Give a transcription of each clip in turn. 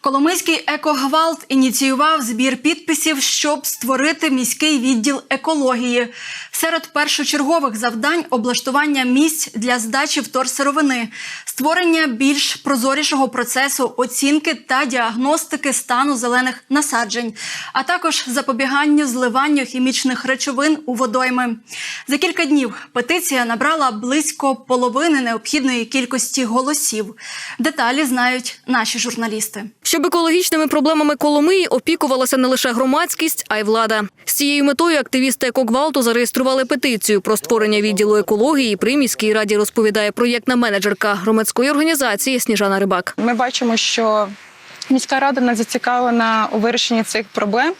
Коломийський екогвалт ініціював збір підписів, щоб створити міський відділ екології. Серед першочергових завдань облаштування місць для здачі вторсировини, створення більш прозорішого процесу оцінки та діагностики стану зелених насаджень, а також запобіганню зливанню хімічних речовин у водойми. За кілька днів петиція набрала близько половини необхідної кількості голосів. Деталі знають наші журналісти. Щоб екологічними проблемами Коломиї опікувалася не лише громадськість, а й влада. З цією метою активісти екогвалту зареєстрували петицію про створення відділу екології при міській раді. Розповідає проєктна менеджерка громадської організації Сніжана Рибак. Ми бачимо, що міська рада не зацікавлена у вирішенні цих проблем.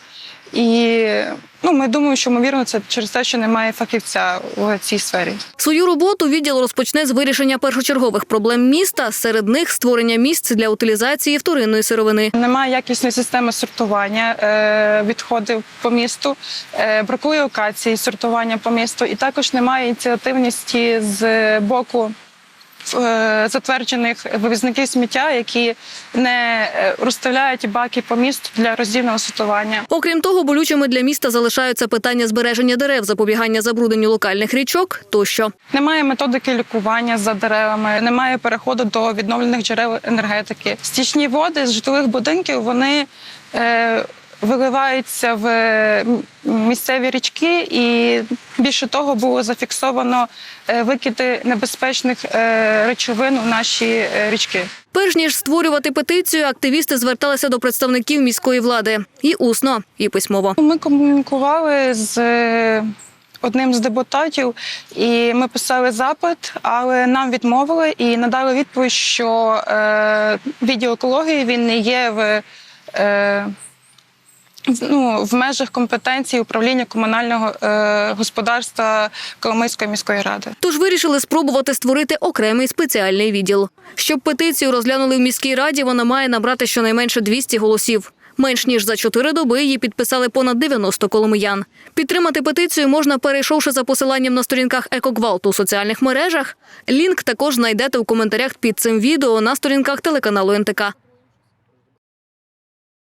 І ну, ми думаємо, що ймовірно це через те, що немає фахівця у цій сфері. Свою роботу відділ розпочне з вирішення першочергових проблем міста. Серед них створення місць для утилізації вторинної сировини. Немає якісної системи сортування е, відходів по місту, е, бракує локації сортування по місту, і також немає ініціативності з боку. Е, Затверджених вивізників сміття, які не е, розставляють баки по місту для роздільного сортування. Окрім того, болючими для міста залишаються питання збереження дерев, запобігання забрудненню локальних річок тощо. Немає методики лікування за деревами, немає переходу до відновлених джерел енергетики. Стічні води з житлових будинків вони е, виливаються в місцеві річки, і більше того було зафіксовано е, викиди небезпечних е, речовин у наші е, річки. Перш ніж створювати петицію, активісти зверталися до представників міської влади і усно, і письмово. Ми комунікували з одним з депутатів, і ми писали запит, але нам відмовили і надали відповідь, що е, відділ екології він не є в. Е, Ну, в межах компетенції управління комунального е, господарства Коломийської міської ради. Тож вирішили спробувати створити окремий спеціальний відділ. Щоб петицію розглянули в міській раді, вона має набрати щонайменше 200 голосів. Менш ніж за чотири доби її підписали понад 90 коломиян. Підтримати петицію можна, перейшовши за посиланням на сторінках Екогвалту у соціальних мережах. Лінк також знайдете у коментарях під цим відео на сторінках телеканалу НТК.